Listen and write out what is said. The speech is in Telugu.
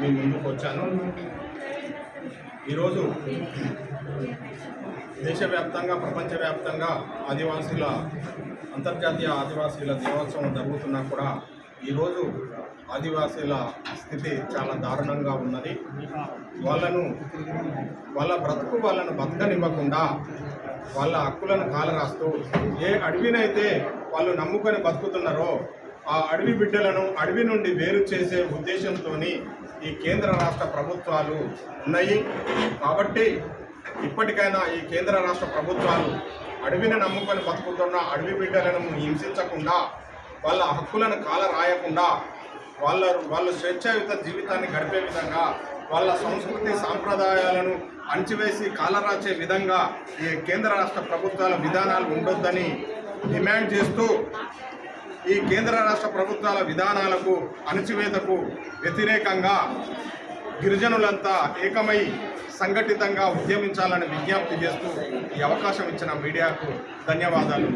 మీ ముందుకు వచ్చాను. ఈరోజు దేశవ్యాప్తంగా ప్రపంచవ్యాప్తంగా ఆదివాసీల అంతర్జాతీయ ఆదివాసీల దినోత్సవం జరుగుతున్నా కూడా ఈరోజు ఆదివాసీల స్థితి చాలా దారుణంగా ఉన్నది. వాళ్ళను వాళ్ళ బ్రతుకు వాళ్ళను బతకనివ్వకుండా వాళ్ళ హక్కులను కాలరాస్తూ ఏ అడవినైతే వాళ్ళు నమ్ముకొని బతుకుతున్నారో ఆ అడవి బిడ్డలను అడవి నుండి వేరు చేసే ఉద్దేశంతో ఈ కేంద్ర రాష్ట్ర ప్రభుత్వాలు ఉన్నాయి. కాబట్టి ఇప్పటికైనా ఈ కేంద్ర రాష్ట్ర ప్రభుత్వాలు అడవిని నమ్ముకొని బతుకుతున్న అడవి బిడ్డలను హింసించకుండా వాళ్ళ హక్కులను కాల రాయకుండా వాళ్ళ వాళ్ళ స్వేచ్ఛాయుత జీవితాన్ని గడిపే విధంగా వాళ్ళ సంస్కృతి సాంప్రదాయాలను అణచివేసి కాలరాచే విధంగా ఈ కేంద్ర రాష్ట్ర ప్రభుత్వాల విధానాలు ఉండొద్దని డిమాండ్ చేస్తూ ఈ కేంద్ర రాష్ట్ర ప్రభుత్వాల విధానాలకు అణచివేతకు వ్యతిరేకంగా గిరిజనులంతా ఏకమై సంఘటితంగా ఉద్యమించాలని విజ్ఞప్తి చేస్తూ ఈ అవకాశం ఇచ్చిన మీడియాకు ధన్యవాదాలు.